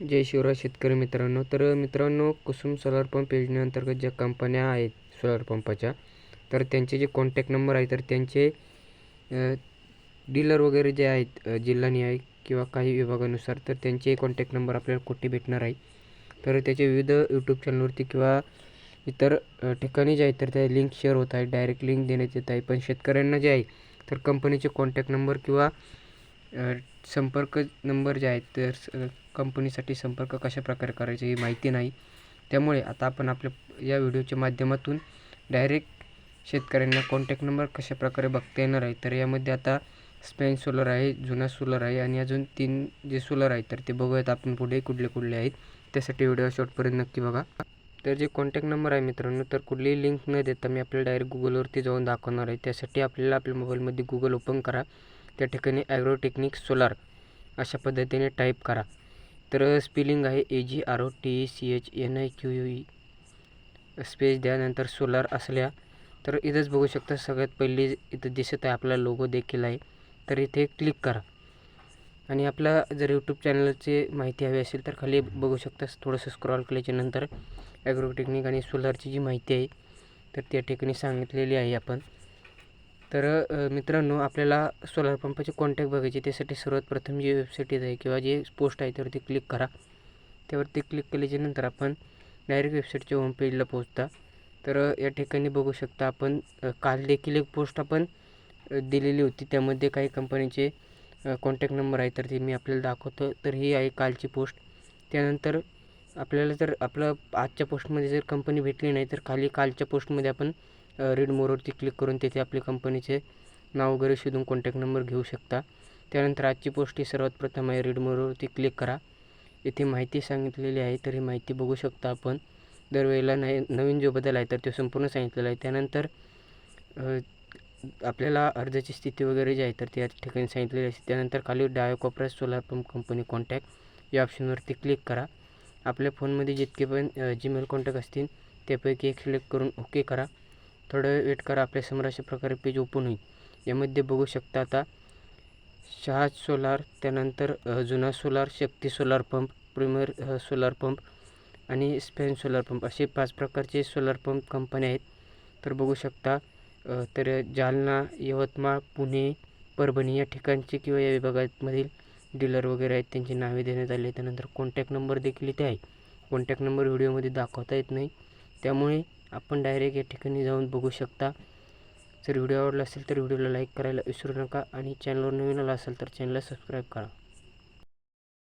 जय शिवराज शेतकरी मित्रांनो. तर मित्रांनो कुसुम सोलार पंप योजनेअंतर्गत ज्या कंपन्या आहेत सोलार पंपाच्या तर त्यांचे जे कॉन्टॅक्ट नंबर आहे तर त्यांचे डीलर वगैरे जे आहेत अ, जिल्हानिहाय किंवा काही विभागानुसार तर त्यांचे कॉन्टॅक्ट नंबर आपल्याला कुठे भेटणार आहे? तर त्याचे विविध यूट्यूब चॅनलवरती किंवा इतर ठिकाणी जे आहेत तर त्या लिंक शेअर होत आहेत डायरेक्ट लिंक देण्यात येत आहे. पण शेतकऱ्यांना जे आहे तर कंपनीचे कॉन्टॅक्ट नंबर किंवा संपर्क नंबर जे आहेत तर स- कंपनीसाठी संपर्क कशा प्रकारे करायचे ही माहिती नाही. त्यामुळे आता आपण आपल्या या व्हिडिओच्या माध्यमातून डायरेक्ट शेतकऱ्यांना कॉन्टॅक्ट नंबर कशा प्रकारे बघता येणार आहे तर यामध्ये आता स्पेन सोलर आहे जुना सोलर आहे आणि अजून तीन जे सोलर आहेत तर ते बघूयात आपण पुढे कुठले कुठले आहेत. त्यासाठी व्हिडिओ शॉर्टपर्यंत नक्की बघा. तर जे कॉन्टॅक्ट नंबर आहे मित्रांनो तर कुठलीही लिंक न देता मी आपल्याला डायरेक्ट गुगलवरती जाऊन दाखवणार आहे. त्यासाठी आपल्याला आपल्या मोबाईलमध्ये गुगल ओपन करा. त्या ठिकाणी ॲग्रोटेक्निक सोलार अशा पद्धतीने टाईप करा. तर स्पेलिंग आहे A G R O T E C H N I Q U E space द्या नंतर सोलार असल्या तर इथंच बघू शकता सगळ्यात पहिली इथं दिसत आहे आपला लोगो देखील आहे. तर इथे क्लिक करा. आणि आपला जर यूट्यूब चॅनलची माहिती हवी असेल तर खाली बघू शकता थोडंसं स्क्रॉल केल्याच्यानंतर ॲग्रोटेक्निक आणि सोलारची जी माहिती आहे तर त्या ठिकाणी सांगितलेली आहे आपण. तर मित्रांनो आपल्याला सोलार पंपाचे कॉन्टॅक्ट बघायचे त्यासाठी सर्वात प्रथम जी वेबसाईट आहे किंवा जे पोस्ट आहे त्यावरती क्लिक करा. त्यावरती क्लिक केल्याच्यानंतर आपण डायरेक्ट वेबसाईटच्या होम पेजला पोहोचता. तर या ठिकाणी बघू शकता आपण काल देखील एक पोस्ट आपण दिलेली होती. त्यामध्ये काही कंपनीचे कॉन्टॅक्ट नंबर आहे तर ते मी आपल्याला दाखवतो. तर ही आहे कालची पोस्ट त्यानंतर आपल्याला जर आपलं आजच्या पोस्टमध्ये जर कंपनी भेटली नाही तर खाली कालच्या पोस्टमध्ये आपण रीड मोरवरती क्लिक करून तेथे आपल्या कंपनीचे नाव वगैरे शोधून कॉन्टॅक्ट नंबर घेऊ शकता. त्यानंतर आजची पोस्ट ही सर्वात प्रथम आहे. रीड मोरवरती क्लिक करा. इथे माहिती सांगितलेली आहे तर ही माहिती बघू शकता आपण. दरवेळेला नाही नवीन जो बदल आहे तर तो संपूर्ण सांगितलेला आहे. त्यानंतर आपल्याला अर्जाची स्थिती वगैरे जी आहे तर त्या ठिकाणी सांगितलेली असते. त्यानंतर खाली डायो कोपऱ्यात सोलार पंप कंपनी कॉन्टॅक्ट या ऑप्शनवरती क्लिक करा. आपल्या फोनमध्ये जितके पण जीमेल कॉन्टॅक्ट असतील त्यापैकी एक सिलेक्ट करून ओके करा. थोडा वेळ वेट करा आपल्यासमोर अशा प्रकारे पेज ओपन होईल. यामध्ये बघू शकता आता शहाज सोलार त्यानंतर जुना solar Shakti solar pump premier solar pump आणि स्पेन सोलार पंप असे पाच प्रकारचे सोलार पंप कंपन्या आहेत. तर बघू शकता तर जालना यवतमाळ पुणे परभणी या ठिकाणचे किंवा या विभागामधील डीलर वगैरे आहेत त्यांची नावे देण्यात आली त्यानंतर कॉन्टॅक्ट नंबर देखील इथे आहे. कॉन्टॅक्ट नंबर व्हिडिओमध्ये दाखवता येत नाही. त्यामुळे आपण डायरेक्ट या ठिकाणी जाऊन बघू शकता. जर व्हिडिओ आवडला असेल तर व्हिडिओला लाईक करायला विसरू नका आणि चॅनलवर नवीन आला असेल तर चॅनलला सबस्क्राईब करा.